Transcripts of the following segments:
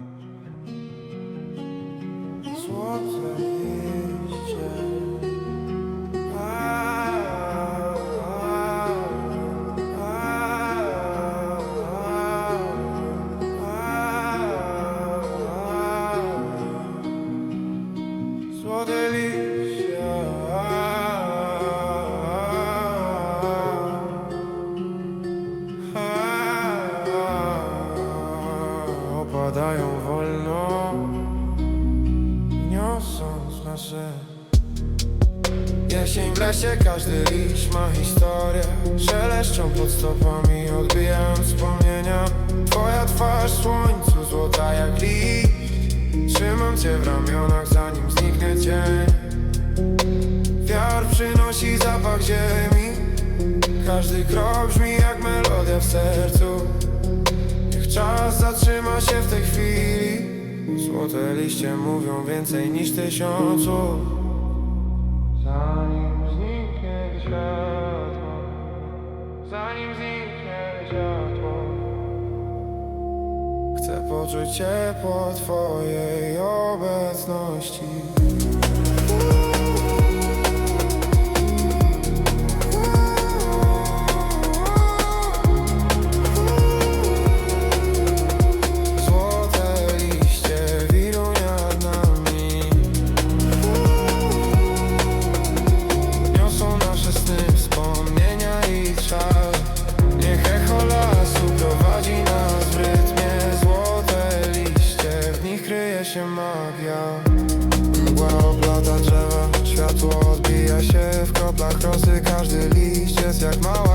you. Nasze Jesień w lesie, każdy liść ma historię. Szeleszczą pod stopami, odbijając wspomnienia. Twoja twarz w słońcu, złota jak liść Trzymam cię w ramionach, zanim zniknie cień. Wiatr przynosi zapach ziemi. Każdy krok brzmi jak melodia w sercu. Niech czas zatrzyma się w tej chwili Złote liście mówią więcej niż tysiąc słów Zanim zniknie światło Zanim zniknie światło. Chcę poczuć ciepło Twojej obecności się magia. Mgła oplata drzewa, światło odbija się w kroplach rosy. Każdy liść jest jak mała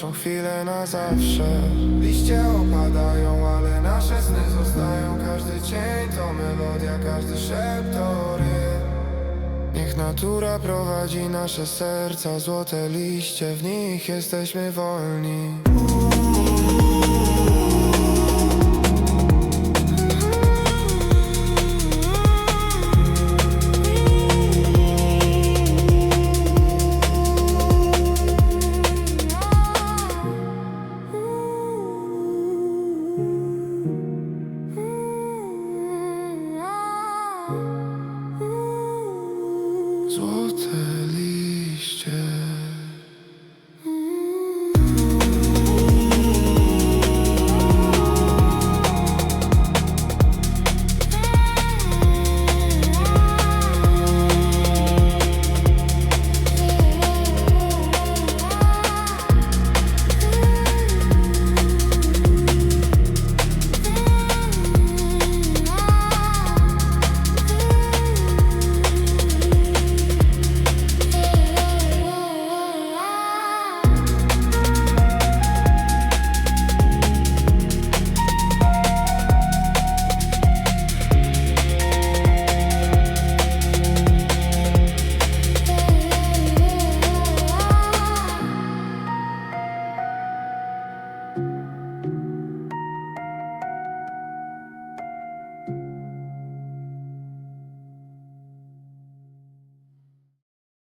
naszą chwilę na zawsze. Liście opadają, ale nasze sny zostają. Każdy cień to melodia, każdy szept to Niech natura prowadzi nasze serca. Złote liście, w nich jesteśmy wolni